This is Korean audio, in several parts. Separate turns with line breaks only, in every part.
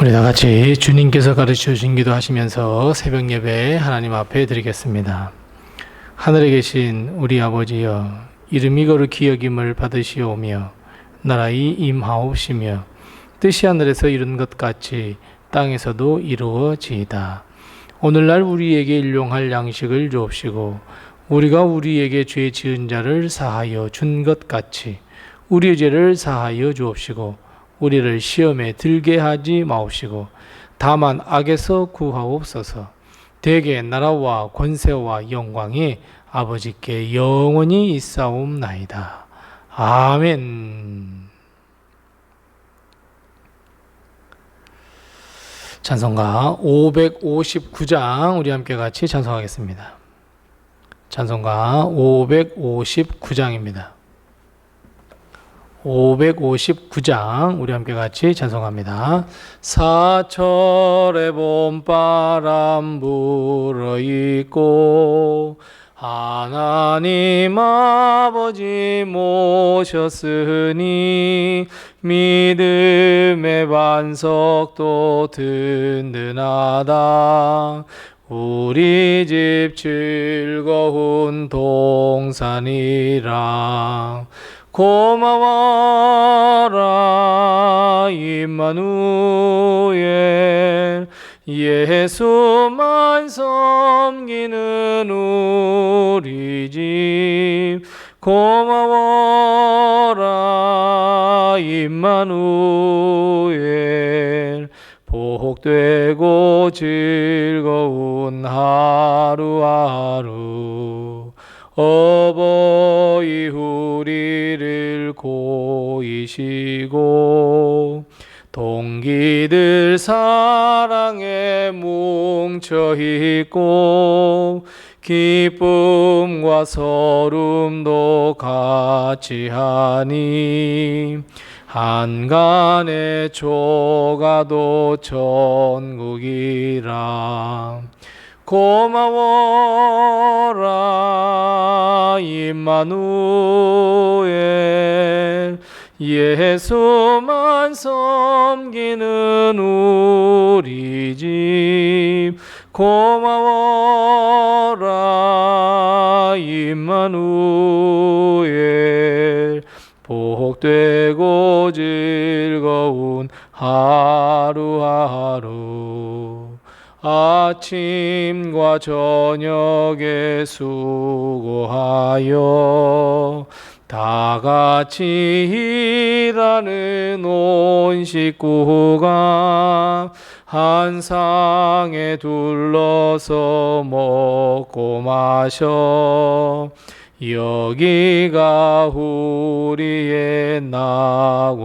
우리 다 같이 주님께서 가르쳐 주신 기도 하시면서 새벽 예배 하나님 앞에 드리겠습니다. 하늘에 계신 우리 아버지여 이름이 거룩히 여김을 받으시오며 나라의 임하옵시며 뜻이 하늘에서 이룬 것 같이 땅에서도 이루어지이다. 오늘날 우리에게 일용할 양식을 주옵시고 우리가 우리에게 죄 지은 자를 사하여 준 것 같이 우리의 죄를 사하여 주옵시고 우리를 시험에 들게 하지 마옵시고 다만 악에서 구하옵소서. 대개 나라와 권세와 영광이 아버지께 영원히 있사옵나이다. 아멘. 찬송가 559장 우리 함께 같이 찬송하겠습니다. 찬송가 559장입니다. 559장 우리 함께 같이 찬송합니다. 사철의 봄바람 불어 있고 하나님 아버지 모셨으니 믿음의 반석도 든든하다. 우리 집 즐거운 동산이라 고마워라 임마누엘. 예수만 섬기는 우리 집. 고마워라 임마누엘. 복되고 즐거운 하루하루 어버이 우리를 고이시고 동기들 사랑에 뭉쳐 있고 기쁨과 서름도 같이 하니 한간의 조가도 천국이라 고마워라 임마누엘. 예수만 섬기는 우리 집. 고마워라 임마누엘. 복되고 즐거운 하루하루 아침과 저녁에 수고하여 다 같이 일하는 온 식구가 한 상에 둘러서 먹고 마셔. 여기가 우리의 낙원이라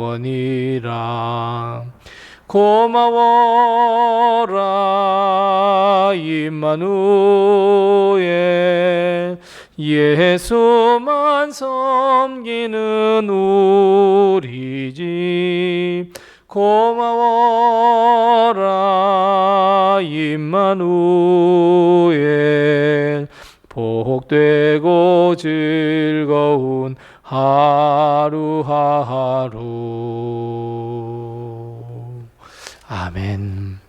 고마워라 임마누엘. 예수만 섬기는 우리 집. 고마워라 임마누엘. 복되고 즐거운 하루하루 아멘.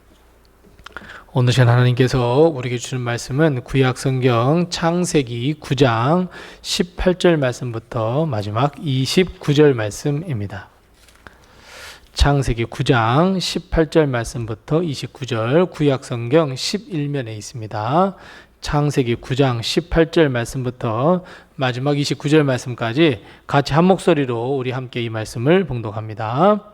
오늘 시간 하나님께서 우리에게 주는 말씀은 구약 성경 창세기 9장 18절 말씀부터 마지막 29절 말씀입니다. 창세기 9장 18절 말씀부터 29절 구약 성경 11면에 있습니다. 창세기 9장 18절 말씀부터 마지막 29절 말씀까지 같이 한 목소리로 우리 함께 이 말씀을 봉독합니다.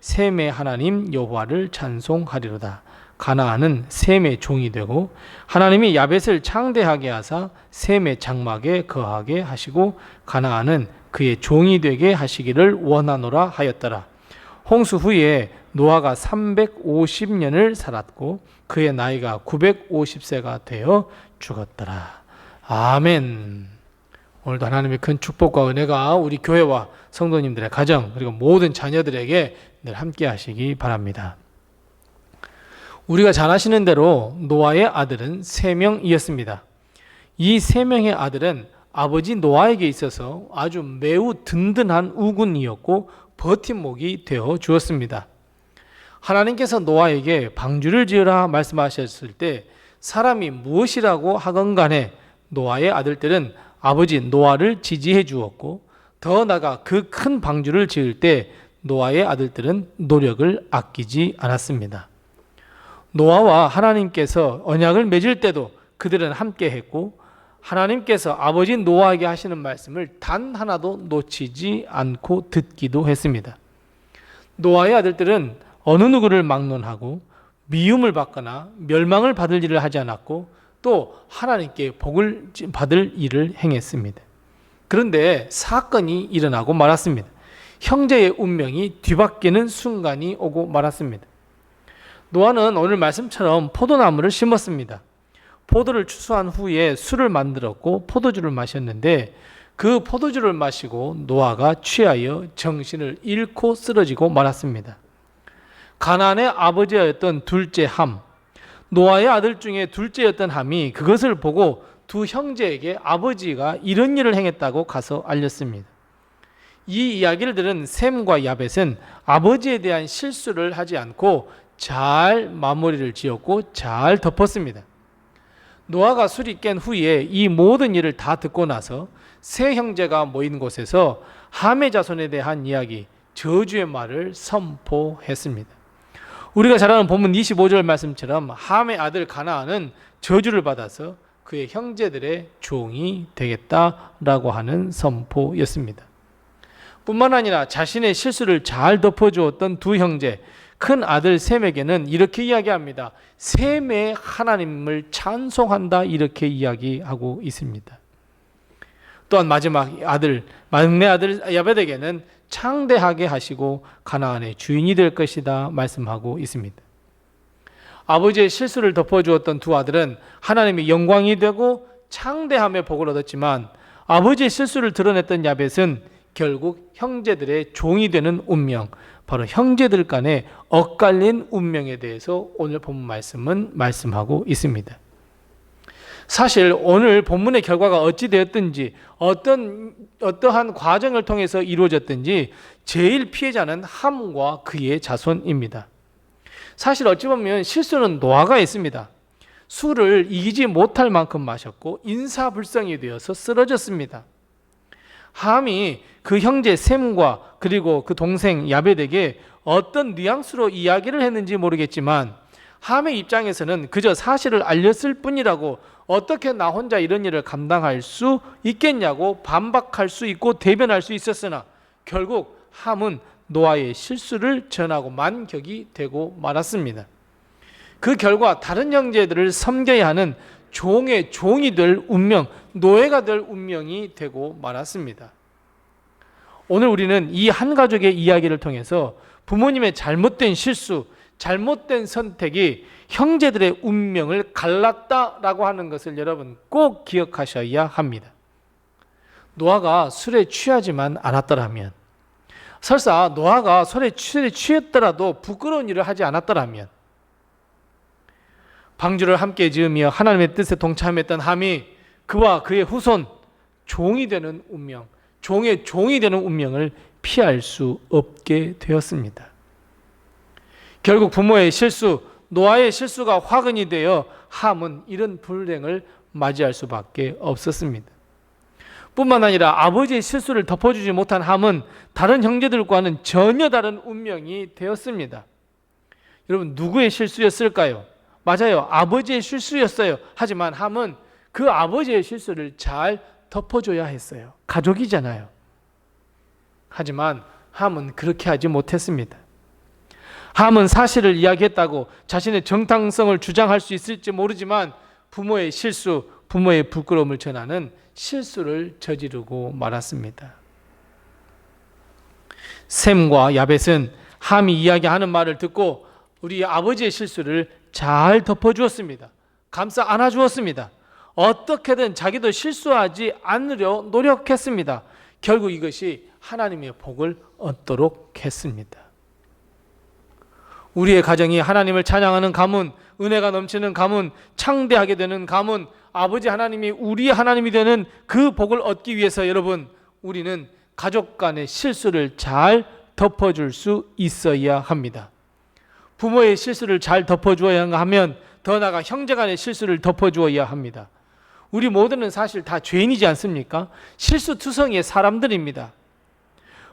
셈의 하나님 여호와를 찬송하리로다. 가나안은 셈의 종이 되고 하나님이 야벳을 창대하게 하사 셈의 장막에 거하게 하시고 가나안은 그의 종이 되게 하시기를 원하노라 하였더라. 홍수 후에 노아가 350년을 살았고 그의 나이가 950세가 되어 죽었더라. 아멘. 오늘도 하나님의 큰 축복과 은혜가 우리 교회와 성도님들의 가정 그리고 모든 자녀들에게 늘 함께 하시기 바랍니다. 우리가 잘 아시는 대로 노아의 아들은 세 명이었습니다. 이 세 명의 아들은 아버지 노아에게 있어서 아주 매우 든든한 우군이었고 버팀목이 되어 주었습니다. 하나님께서 노아에게 방주를 지으라 말씀하셨을 때 사람이 무엇이라고 하건 간에 노아의 아들들은 아버지 노아를 지지해 주었고 더 나아가 그 큰 방주를 지을 때 노아의 아들들은 노력을 아끼지 않았습니다. 노아와 하나님께서 언약을 맺을 때도 그들은 함께 했고 하나님께서 아버지 노아에게 하시는 말씀을 단 하나도 놓치지 않고 듣기도 했습니다. 노아의 아들들은 어느 누구를 막론하고 미움을 받거나 멸망을 받을 일을 하지 않았고 또 하나님께 복을 받을 일을 행했습니다. 그런데 사건이 일어나고 말았습니다. 형제의 운명이 뒤바뀌는 순간이 오고 말았습니다. 노아는 오늘 말씀처럼 포도나무를 심었습니다. 포도를 추수한 후에 술을 만들었고 포도주를 마셨는데 그 포도주를 마시고 노아가 취하여 정신을 잃고 쓰러지고 말았습니다. 가나안의 아버지였던 둘째 함, 노아의 아들 중에 둘째였던 함이 그것을 보고 두 형제에게 아버지가 이런 일을 행했다고 가서 알렸습니다. 이 이야기를 들은 셈과 야벳은 아버지에 대한 실수를 하지 않고 잘 마무리를 지었고 잘 덮었습니다. 노아가 술이 깬 후에 이 모든 일을 다 듣고 나서 세 형제가 모인 곳에서 함의 자손에 대한 이야기, 저주의 말을 선포했습니다. 우리가 잘 아는 본문 25절 말씀처럼 함의 아들 가나안은 저주를 받아서 그의 형제들의 종이 되겠다라고 하는 선포였습니다. 뿐만 아니라 자신의 실수를 잘 덮어주었던 두 형제, 큰 아들 셈에게는 이렇게 이야기합니다. 셈의 하나님을 찬송한다 이렇게 이야기하고 있습니다. 또한 마지막 아들 막내 아들 야벳에게는 창대하게 하시고 가나안의 주인이 될 것이다 말씀하고 있습니다. 아버지의 실수를 덮어주었던 두 아들은 하나님의 영광이 되고 창대함의 복을 얻었지만 아버지의 실수를 드러냈던 야벳은 결국 형제들의 종이 되는 운명, 바로 형제들 간의 엇갈린 운명에 대해서 오늘 본문 말씀은 말씀하고 있습니다. 사실 오늘 본문의 결과가 어찌 되었든지 어떤 어떠한 과정을 통해서 이루어졌든지 제일 피해자는 함과 그의 자손입니다. 사실 어찌 보면 실수는 노아가 있습니다. 술을 이기지 못할 만큼 마셨고 인사불성이 되어서 쓰러졌습니다. 함이 그 형제 셈과 그리고 그 동생 야벳에게 어떤 뉘앙스로 이야기를 했는지 모르겠지만 함의 입장에서는 그저 사실을 알렸을 뿐이라고 어떻게 나 혼자 이런 일을 감당할 수 있겠냐고 반박할 수 있고 대변할 수 있었으나 결국 함은 노아의 실수를 전하고 만격이 되고 말았습니다. 그 결과 다른 형제들을 섬겨야 하는 종의 종이 될 운명, 노예가 될 운명이 되고 말았습니다. 오늘 우리는 이 한 가족의 이야기를 통해서 부모님의 잘못된 실수, 잘못된 선택이 형제들의 운명을 갈랐다라고 하는 것을 여러분 꼭 기억하셔야 합니다. 노아가 술에 취하지만 않았더라면, 설사 노아가 술에 취했더라도 부끄러운 일을 하지 않았더라면, 방주를 함께 지으며 하나님의 뜻에 동참했던 함이 그와 그의 후손 종이 되는 운명, 종의 종이 되는 운명을 피할 수 없게 되었습니다. 결국 부모의 실수, 노아의 실수가 화근이 되어 함은 이런 불행을 맞이할 수밖에 없었습니다. 뿐만 아니라 아버지의 실수를 덮어주지 못한 함은 다른 형제들과는 전혀 다른 운명이 되었습니다. 여러분 누구의 실수였을까요? 맞아요. 아버지의 실수였어요. 하지만 함은 그 아버지의 실수를 잘 덮어줘야 했어요. 가족이잖아요. 하지만 함은 그렇게 하지 못했습니다. 함은 사실을 이야기했다고 자신의 정당성을 주장할 수 있을지 모르지만 부모의 실수, 부모의 부끄러움을 전하는 실수를 저지르고 말았습니다. 샘과 야벳은 함이 이야기하는 말을 듣고 우리 아버지의 실수를 잘 덮어주었습니다. 감싸 안아주었습니다. 어떻게든 자기도 실수하지 않으려 노력했습니다. 결국 이것이 하나님의 복을 얻도록 했습니다. 우리의 가정이 하나님을 찬양하는 가문, 은혜가 넘치는 가문, 창대하게 되는 가문, 아버지 하나님이 우리의 하나님이 되는 그 복을 얻기 위해서 여러분, 우리는 가족 간의 실수를 잘 덮어줄 수 있어야 합니다. 부모의 실수를 잘 덮어주어야 하면 더 나아가 형제 간의 실수를 덮어주어야 합니다. 우리 모두는 사실 다 죄인이지 않습니까? 실수투성이의 사람들입니다.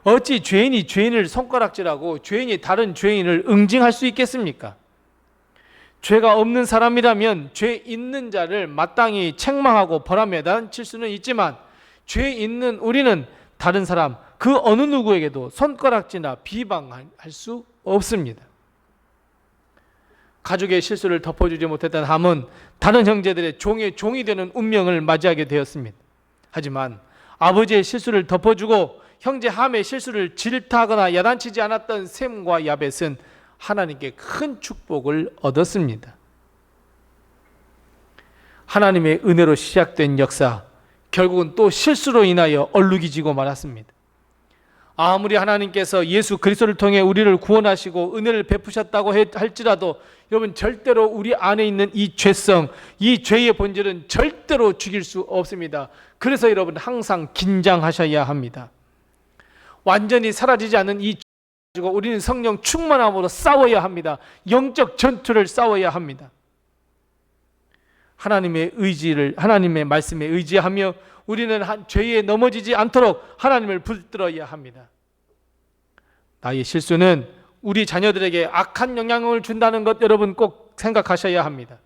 어찌 죄인이 죄인을 손가락질하고 죄인이 다른 죄인을 응징할 수 있겠습니까? 죄가 없는 사람이라면 죄 있는 자를 마땅히 책망하고 벌하며 단칠 수는 있지만 죄 있는 우리는 다른 사람 그 어느 누구에게도 손가락질이나 비방할 수 없습니다. 가족의 실수를 덮어주지 못했던 함은 다른 형제들의 종의 종이 되는 운명을 맞이하게 되었습니다. 하지만 아버지의 실수를 덮어주고 형제 함의 실수를 질타하거나 야단치지 않았던 셈과 야벳은 하나님께 큰 축복을 얻었습니다. 하나님의 은혜로 시작된 역사, 결국은 또 실수로 인하여 얼룩이지고 말았습니다. 아무리 하나님께서 예수 그리스도를 통해 우리를 구원하시고 은혜를 베푸셨다고 할지라도 여러분 절대로 우리 안에 있는 이 죄성, 이 죄의 본질은 절대로 죽일 수 없습니다. 그래서 여러분 항상 긴장하셔야 합니다. 완전히 사라지지 않는 이 가지고 우리는 성령 충만함으로 싸워야 합니다. 영적 전투를 싸워야 합니다. 하나님의 의지를 하나님의 말씀에 의지하며 우리는 한 죄에 넘어지지 않도록 하나님을 붙들어야 합니다. 나의 실수는 우리 자녀들에게 악한 영향을 준다는 것 여러분 꼭 생각하셔야 합니다.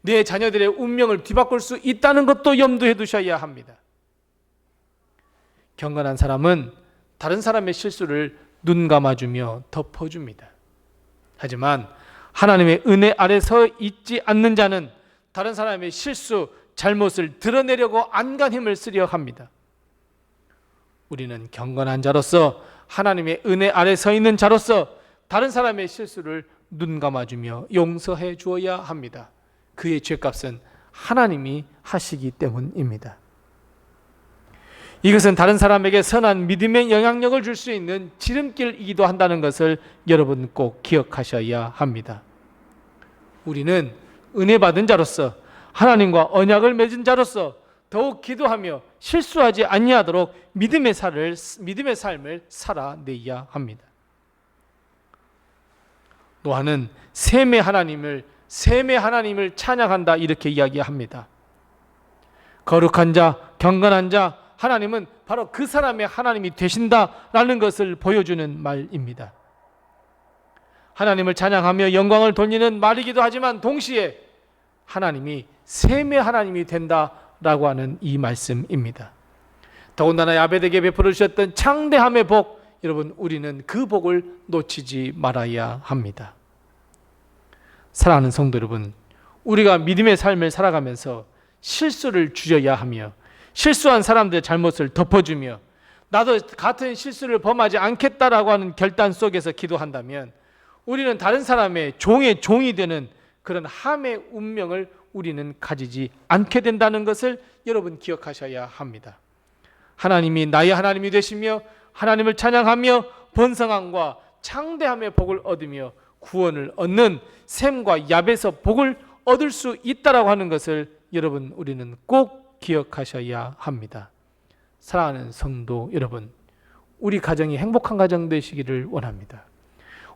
내 자녀들의 운명을 뒤바꿀 수 있다는 것도 염두에 두셔야 합니다. 경건한 사람은 다른 사람의 실수를 눈 감아주며 덮어줍니다. 하지만 하나님의 은혜 아래 서 있지 않는 자는 다른 사람의 실수, 잘못을 드러내려고 안간 힘을 쓰려 합니다. 우리는 경건한 자로서 하나님의 은혜 아래 서 있는 자로서 다른 사람의 실수를 눈 감아주며 용서해 주어야 합니다. 그의 죄값은 하나님이 하시기 때문입니다. 이것은 다른 사람에게 선한 믿음의 영향력을 줄 수 있는 지름길이기도 한다는 것을 여러분 꼭 기억하셔야 합니다. 우리는 은혜 받은 자로서 하나님과 언약을 맺은 자로서 더욱 기도하며 실수하지 아니하도록 믿음의 삶을 믿음의 삶을 살아내야 합니다. 노아는 셈의 하나님을 셈의 하나님을 찬양한다 이렇게 이야기합니다. 거룩한 자, 경건한 자, 하나님은 바로 그 사람의 하나님이 되신다라는 것을 보여주는 말입니다. 하나님을 찬양하며 영광을 돌리는 말이기도 하지만 동시에 하나님이 셈의 하나님이 된다라고 하는 이 말씀입니다. 더군다나 야베에게 베풀어 주셨던 창대함의 복, 여러분 우리는 그 복을 놓치지 말아야 합니다. 사랑하는 성도 여러분, 우리가 믿음의 삶을 살아가면서 실수를 줄여야 하며 실수한 사람들의 잘못을 덮어주며 나도 같은 실수를 범하지 않겠다라고 하는 결단 속에서 기도한다면 우리는 다른 사람의 종의 종이 되는 그런 함의 운명을 우리는 가지지 않게 된다는 것을 여러분 기억하셔야 합니다. 하나님이 나의 하나님이 되시며 하나님을 찬양하며 번성함과 창대함의 복을 얻으며 구원을 얻는 샘과 야베서 복을 얻을 수 있다라고 하는 것을 여러분 우리는 꼭 기억하셔야 합니다. 사랑하는 성도 여러분, 우리 가정이 행복한 가정 되시기를 원합니다.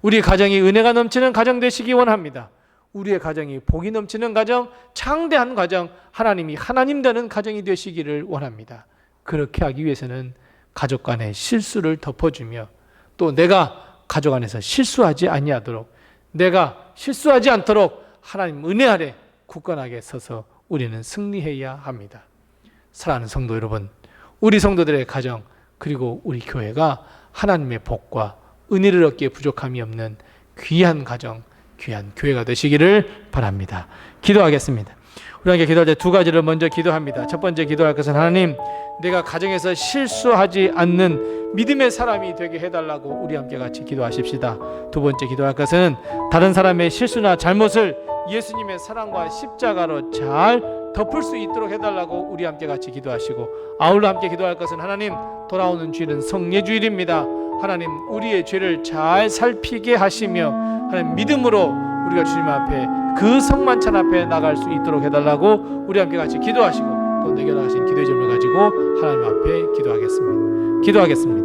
우리 가정이 은혜가 넘치는 가정 되시기 원합니다. 우리의 가정이 복이 넘치는 가정, 창대한 가정, 하나님이 하나님 되는 가정이 되시기를 원합니다. 그렇게 하기 위해서는 가족 간의 실수를 덮어주며 또 내가 가족 안에서 실수하지 아니하도록 내가 실수하지 않도록 하나님 은혜 아래 굳건하게 서서 우리는 승리해야 합니다. 사랑하는 성도 여러분, 우리 성도들의 가정 그리고 우리 교회가 하나님의 복과 은혜를 얻기에 부족함이 없는 귀한 가정, 귀한 교회가 되시기를 바랍니다. 기도하겠습니다. 우리 함께 기도할 때 두 가지를 먼저 기도합니다. 첫 번째 기도할 것은 하나님, 내가 가정에서 실수하지 않는 믿음의 사람이 되게 해달라고 우리 함께 같이 기도하십시다. 두 번째 기도할 것은 다른 사람의 실수나 잘못을 예수님의 사랑과 십자가로 잘 덮을 수 있도록 해달라고 우리 함께 같이 기도하시고 아울러 함께 기도할 것은 하나님 돌아오는 주일은 성례 주일입니다. 하나님 우리의 죄를 잘 살피게 하시며 하나님 믿음으로 우리가 주님 앞에 그 성만찬 앞에 나갈 수 있도록 해달라고 우리 함께 같이 기도하시고 또 내게 나가신 기도의 점을 가지고 하나님 앞에 기도하겠습니다. 기도하겠습니다.